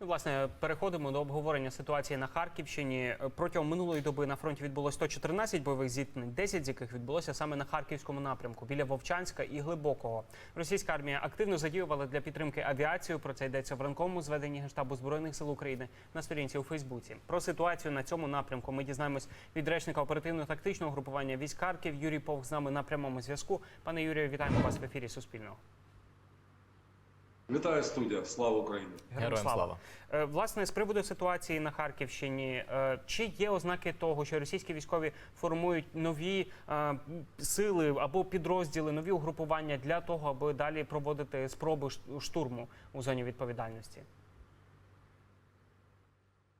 Власне, переходимо до обговорення ситуації на Харківщині. Протягом минулої доби на фронті відбулося 114 бойових зіткнень, 10 з яких відбулося саме на харківському напрямку біля Вовчанська і Глибокого. Російська армія активно задіювала для підтримки авіацію. Про це йдеться в ранковому зведенні Генштабу збройних сил України на сторінці у Фейсбуці. Про ситуацію на цьому напрямку ми дізнаємось від речника оперативно-тактичного групування військ Харків. Юрій Повх з нами на прямому зв'язку. Пане Юрію, вітаємо вас в ефірі Суспільного. Вітаю студія, слава Україні! Героям слава. Е, Власне, з приводу ситуації на Харківщині, е, чи є ознаки того, що російські військові формують нові е, сили або підрозділи, нові угрупування для того, аби далі проводити спроби штурму у зоні відповідальності?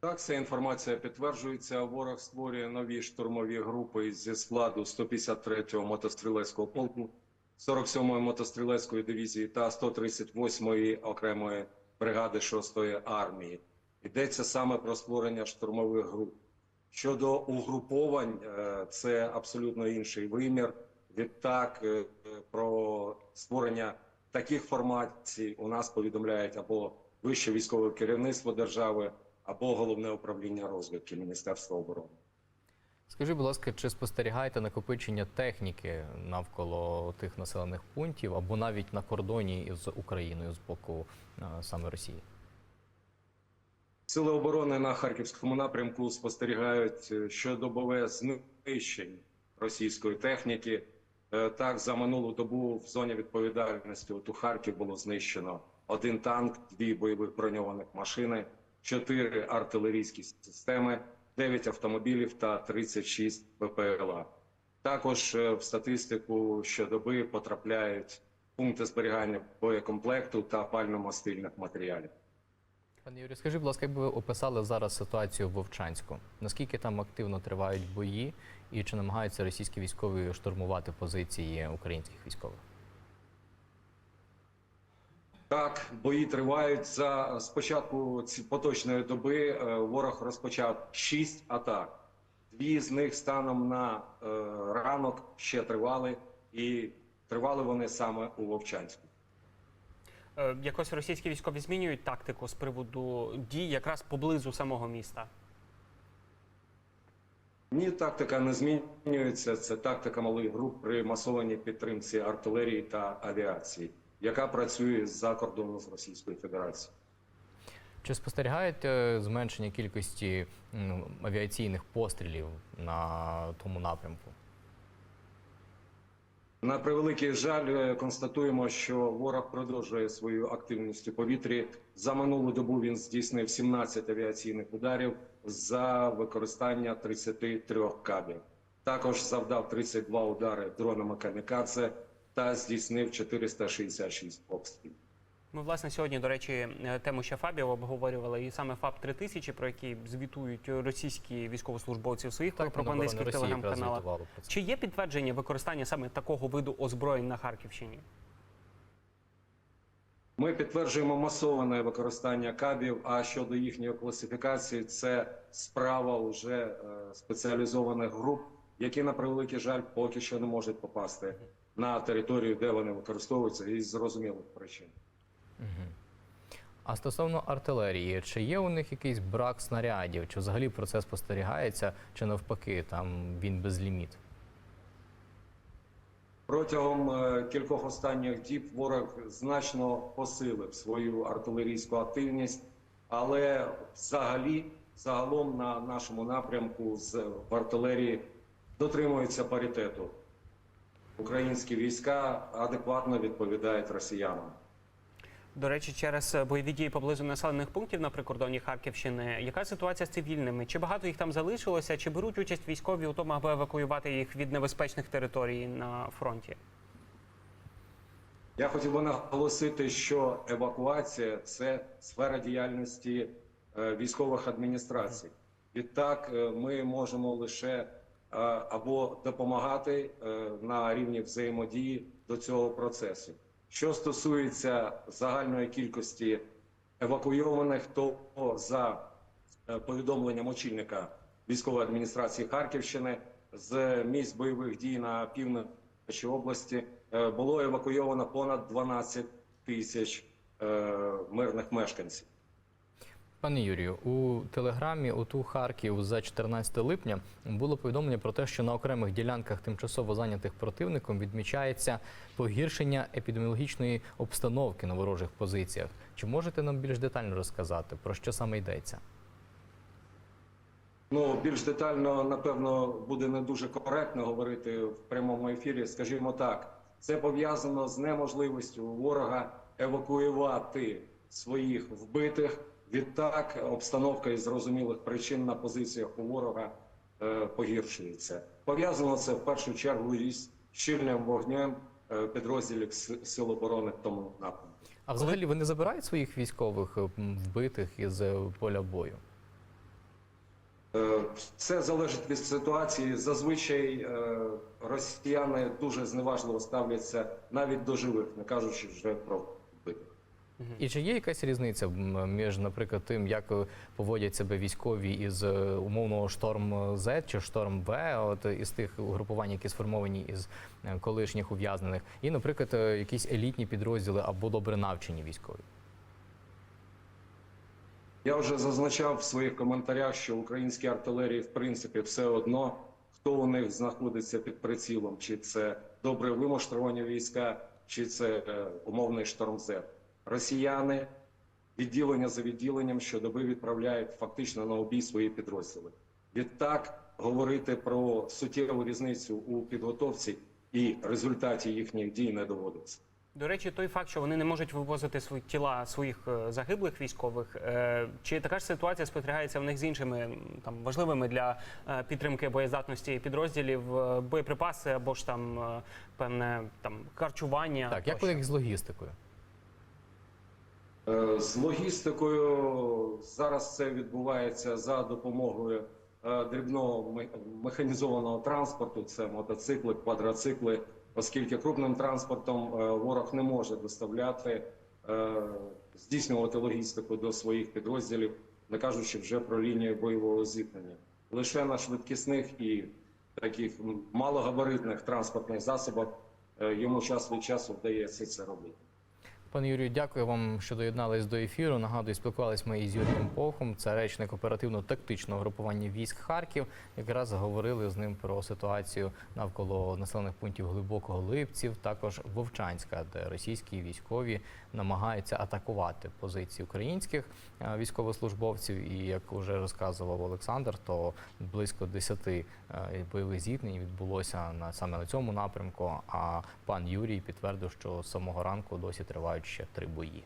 Так, ця інформація підтверджується. Ворог створює нові штурмові групи зі складу 153-го мотострілецького полку, 47-ї мотострілецької дивізії та 138-ї окремої бригади 6-ї армії. Йдеться саме про створення штурмових груп. Щодо угруповань, е, це абсолютно інший вимір. Відтак е, про створення таких формацій у нас повідомляють або вище військове керівництво держави, або головне управління розвідки Міністерства оборони. Скажіть, будь ласка, чи спостерігаєте накопичення техніки навколо тих населених пунктів або навіть на кордоні з Україною з боку е, саме Росії? Сили оборони на харківському напрямку спостерігають е, щодобове знищення російської техніки. Е, Так, за минулу добу в зоні відповідальності от у Харків було знищено один танк, дві бойових броньованих машини, чотири артилерійські системи, 9 автомобілів та 36 БПЛА. Також е, в статистику щодоби потрапляють пункти зберігання боєкомплекту та пально-мастильних матеріалів. Пане Юрію, скажіть, будь ласка, як би ви описали зараз ситуацію в Вовчанську? Наскільки там активно тривають бої, і чи намагаються російські військові штурмувати позиції українських військових? Так, бої тривають. За спочатку ці поточної доби е, ворог розпочав шість атак. Дві з них станом на е, ранок ще тривали, і тривали вони саме у Вовчанську. Е, Якось російські військові змінюють тактику з приводу дій якраз поблизу самого міста. Ні, тактика не змінюється. Це тактика малих груп при масованій підтримці артилерії та авіації, яка працює за кордону з Російською Федерацією. Чи спостерігаєте зменшення кількості авіаційних пострілів на тому напрямку? На превеликий жаль, е, констатуємо, що ворог продовжує свою активність у повітрі. За минулу добу він здійснив 17 авіаційних ударів за використання 33 кабів. Також завдав 32 удари дронами камікадзе та здійснив 466 обстрілів. Ми, власне, сьогодні, до речі, е, тему ще ФАБів обговорювали, і саме ФАБ 3000, про який звітують російські військовослужбовці у своїх пропагандистських Росії якраз телеграм-каналах. Чи є підтвердження використання саме такого виду озброєнь на Харківщині? Ми підтверджуємо масоване використання кабів. А щодо їхньої класифікації, це справа вже е, спеціалізованих груп, які на превеликий жаль поки що не можуть попасти на територію, де вони використовуються, із зрозумілих причин. А стосовно артилерії, чи є у них якийсь брак снарядів, чи взагалі процес спостерігається, чи навпаки, там він безліміт? Протягом е, кількох останніх діб ворог значно посилив свою артилерійську активність, але взагалі загалом на нашому напрямку з в артилерії дотримується паритету. Українські війська адекватно відповідають росіянам. До речі, через бойові дії поблизу населених пунктів на прикордоні Харківщини. Яка ситуація з цивільними? Чи багато їх там залишилося? Чи беруть участь військові у тому, аби евакуювати їх від небезпечних територій на фронті? Я хотів би наголосити, що евакуація це сфера діяльності е, військових адміністрацій. Відтак е, ми можемо лише або допомагати е, на рівні взаємодії до цього процесу. Що стосується загальної кількості евакуйованих, то за е, повідомленням очільника військової адміністрації Харківщини з місць бойових дій на півночі області е, було евакуйовано понад 12 тисяч е, мирних мешканців. Пане Юрію, у телеграмі ОТУ Харків за 14 липня було повідомлення про те, що на окремих ділянках тимчасово зайнятих противником відмічається погіршення епідеміологічної обстановки на ворожих позиціях. Чи можете нам більш детально розказати про що саме йдеться? Ну, більш детально, напевно, буде не дуже коректно говорити в прямому ефірі. Скажімо так, це пов'язано з неможливістю ворога евакуювати своїх вбитих. Відтак, обстановка із зрозумілих причин на позиціях у ворога е, погіршується. Пов'язано це в першу чергу із щільним вогнем е, підрозділів Сил оборони в тому напрямку. А взагалі вони забирають своїх військових вбитих із е, поля бою? Е, Це залежить від ситуації. Зазвичай е, росіяни дуже зневажливо ставляться навіть до живих, не кажучи вже про. І чи є якась різниця між, наприклад, тим, як е, поводять себе військові із е, умовного шторм З чи шторм В, от е, із тих угрупувань, які сформовані із е, колишніх ув'язнених, і, наприклад, е, якісь елітні підрозділи або добре навчені військові? Я вже зазначав в своїх коментарях, що українській артилерії в принципі все одно, хто у них знаходиться під прицілом, чи це добре вимуштровані війська, чи це е, умовний шторм З. Росіяни відділення за відділенням щодоби відправляють фактично на обій свої підрозділи. Відтак говорити про суттєву різницю у підготовці і результаті їхніх дій не доводиться. До речі, той факт, що вони не можуть вивозити свої тіла своїх е, загиблих військових, е, чи така ж ситуація спостерігається в них з іншими там важливими для е, підтримки боєздатності підрозділів боєприпаси або ж там певне там харчування? Так, як у них з логістикою? Е, З логістикою зараз це відбувається за допомогою е, дрібного механізованого транспорту. Це мотоцикли, квадроцикли, оскільки крупним транспортом е, ворог не може доставляти, здійснювати логістику до своїх підрозділів, не кажучи вже про лінію бойового зіткнення. Лише на швидкісних і таких малогабаритних транспортних засобах йому час від часу вдається це робити. Пане Юрію, дякую вам, що доєднались до ефіру. Нагадую, спілкувались ми із Юрієм Похом, це речник оперативно-тактичного групування військ Харків. Якраз говорили з ним про ситуацію навколо населених пунктів глибокого Липців, також Вовчанська, де російські військові намагаються атакувати позиції українських е, військовослужбовців. І як вже розказував Олександр, то близько 10 е, бойових зіткнень відбулося на саме на цьому напрямку. А пан Юрій підтвердив, що з самого ранку досі тривають ще три бої.